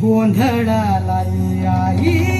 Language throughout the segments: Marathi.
गोंधळाला आई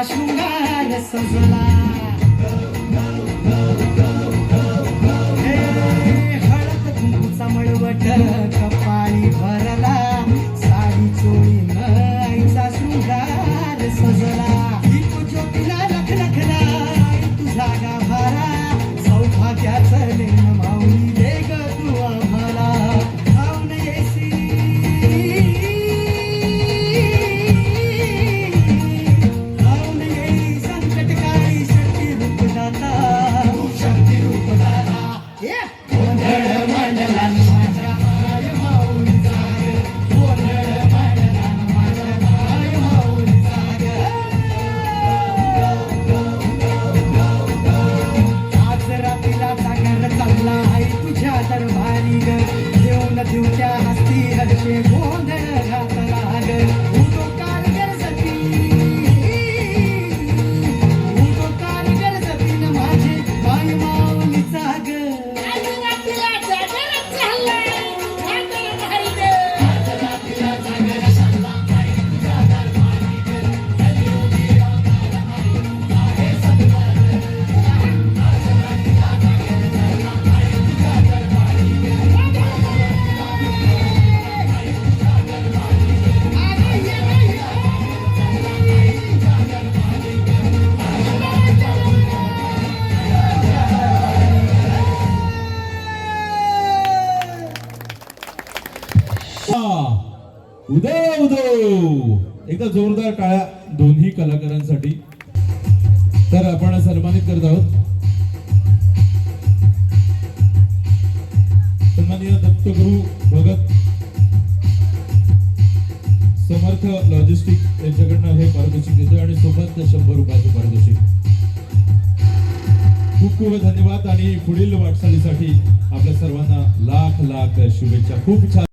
ajunga ele să que há de. उदय उदो एकदा जोरदार टाळ्या दोन्ही कलाकारांसाठी. तर आपण सन्मानित करत आहोत. सन्माननीय दत्तगुरु भगत समर्थ लॉजिस्टिक यांच्याकडनं हे पारितोषिक देतोय आणि सोबत शंभर रुपयाचं पारितोषिक खूप खूप धन्यवाद आणि पुढील वाटचालीसाठी आपल्या सर्वांना लाख लाख शुभेच्छा. खूप छान.